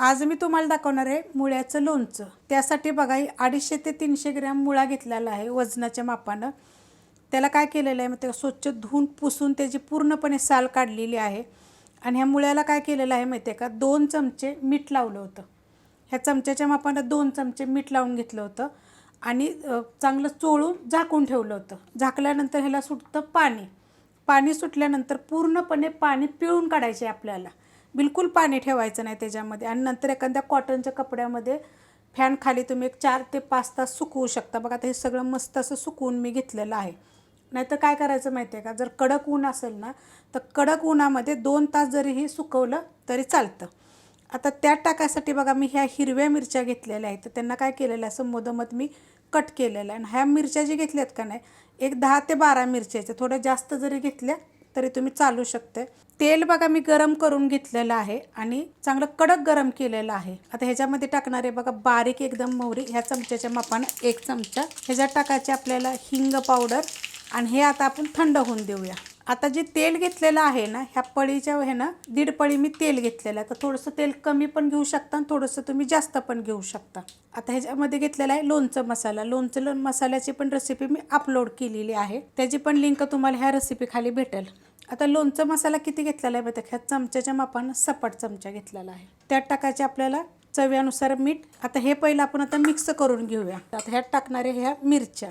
आज मी तुम्हाला दाखवणार आहे मुळ्याचं लोणचं. त्यासाठी बघा अडीचशे ते तीनशे ग्रॅम मुळा घेतलेला आहे वजनाच्या मापानं. त्याला काय केलेलं आहे मग ते स्वच्छ धुवून पुसून त्याची पूर्णपणे साल काढलेली आहे. आणि ह्या मुळ्याला काय केलेलं आहे माहिती आहे का? दोन चमचे मीठ लावलं होतं. ह्या चमच्याच्या मापानं दोन चमचे मीठ लावून घेतलं होतं. आणि चांगलं चोळून झाकून ठेवलं होतं. झाकल्यानंतर ह्याला सुटतं पाणी. पाणी सुटल्यानंतर पूर्णपणे पाणी पिळून काढायचे आपल्याला. बिलकुल पाणी ठेवायचं नाही त्याच्यामध्ये. आणि नंतर एखाद्या कॉटनच्या कपड्यामध्ये फॅन खाली तुम्ही एक चार ते पाच तास सुकवू शकता. बघा आता हे सगळं मस्त असं सुकवून मी घेतलेलं आहे. नाहीतर काय करायचं माहिती आहे का? जर कडक ऊन असेल ना तर कडक उन्हामध्ये दोन तास जरी हे सुकवलं तरी चालतं. आता त्यात टाकायसाठी बघा मी ह्या हिरव्या मिरच्या घेतलेल्या आहेत. तर त्यांना काय केलेलं आहे? असं मधोमध मी कट केलेलं आहे. आणि ह्या मिरच्या जे घेतल्यात का नाही एक दहा ते बारा मिरच्या थोड्या जास्त जरी घेतल्या तरी तुम्ही चालू शकते. तेल बघा मी गरम करून घेतलेलं आहे आणि चांगलं कडक गरम केलेलं आहे. आता ह्याच्यामध्ये टाकणारे बघा बारीक एकदम मोहरी ह्या चमच्याच्या मापानं एक चमचा. ह्याच्यात टाकायचे आपल्याला हिंग पावडर आणि हे आता आपण थंड होऊन देऊया. आता जे तेल घेतलेलं आहे ना ह्या पळीच्या हे ना दीड पळी मी तेल घेतलेलं आहे. तर थोडंसं तेल कमी पण घेऊ शकता आणि थोडंसं तुम्ही जास्त पण घेऊ शकता. आता ह्याच्यामध्ये घेतलेला आहे लोणचं मसाला. लोणचं लोण मसाल्याची पण रेसिपी मी अपलोड केलेली आहे. त्याची पण लिंक तुम्हाला ह्या रेसिपी खाली भेटेल. आता लोणचं मसाला किती घेतलेला आहे बघा ह्या चमच्याच्या मापानं सपाट चमचा घेतलेला आहे. त्यात टाकायचे आपल्याला चव्यानुसार मीठ. आता हे पहिलं आपण आता मिक्स करून घेऊया. आता ह्यात टाकणारे ह्या मिरच्या.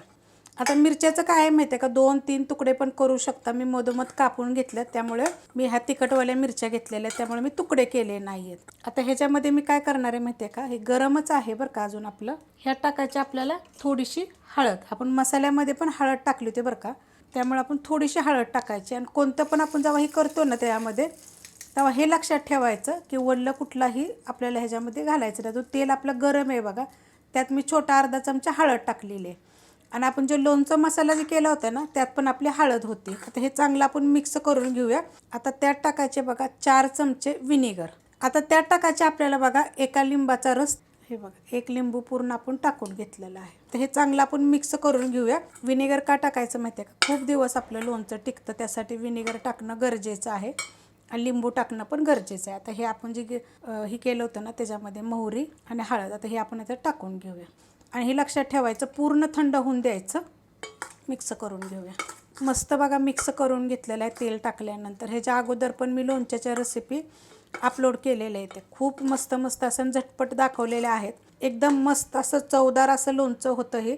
आता मिरच्याचं काय आहे माहिती आहे का? दोन तीन तुकडे पण करू शकता. मी मधोमध कापून घेतलं त्यामुळे मी ह्या तिखटवाल्या मिरच्या घेतलेल्या त्यामुळे मी तुकडे केले नाही आहेत आता ह्याच्यामध्ये मी काय करणार आहे माहिती आहे का? हे गरमच आहे बरं का अजून आपलं. ह्या टाकायची आपल्याला थोडीशी हळद. आपण मसाल्यामध्ये पण हळद टाकली होती बरं का? त्यामुळे आपण थोडीशी हळद टाकायची. आणि कोणतं पण आपण जेव्हा हे करतो ना त्यामध्ये तेव्हा हे लक्षात ठेवायचं की वल्लं कुठलाही आपल्याला ह्याच्यामध्ये घालायचं नाही. तेल आपलं गरम आहे बघा त्यात मी छोटा अर्धा चमचा हळद टाकलेली आहे. आणि आपण जे लोणचं मसाला जे केला होता ना त्यात पण आपली हळद होती. आता हे चांगलं आपण मिक्स करून घेऊया. आता त्यात टाकायचे बघा चार चमचे विनेगर आता त्यात टाकायचे आपल्याला बघा एका लिंबाचा रस. हे बघा एक लिंबू पूर्ण आपण टाकून घेतलेलं आहे. तर हे चांगलं आपण मिक्स करून घेऊया. विनेगर का टाकायचं माहिती आहे का? खूप दिवस आपलं लोणचं टिकतं त्यासाठी विनेगर टाकणं गरजेचं आहे. आणि लिंबू टाकणं पण गरजेचं आहे. आता हे आपण जे हे केलं होतं ना त्याच्यामध्ये मोहरी आणि हळद. आता हे आपण आता टाकून घेऊया. आणि हे लक्षात ठेवायचं पूर्ण थंड होऊन द्यायचं. मिक्स करून घेऊया. मस्त बघा मिक्स करून घेतलेलं आहे तेल टाकल्यानंतर. ह्याच्या अगोदर पण मी लोणच्याच्या रेसिपी अपलोड केलेल्या आहेत. खूप मस्त मस्त असं झटपट दाखवलेल्या आहेत. एकदम मस्त असं चवदार असं लोणचं होतं हे.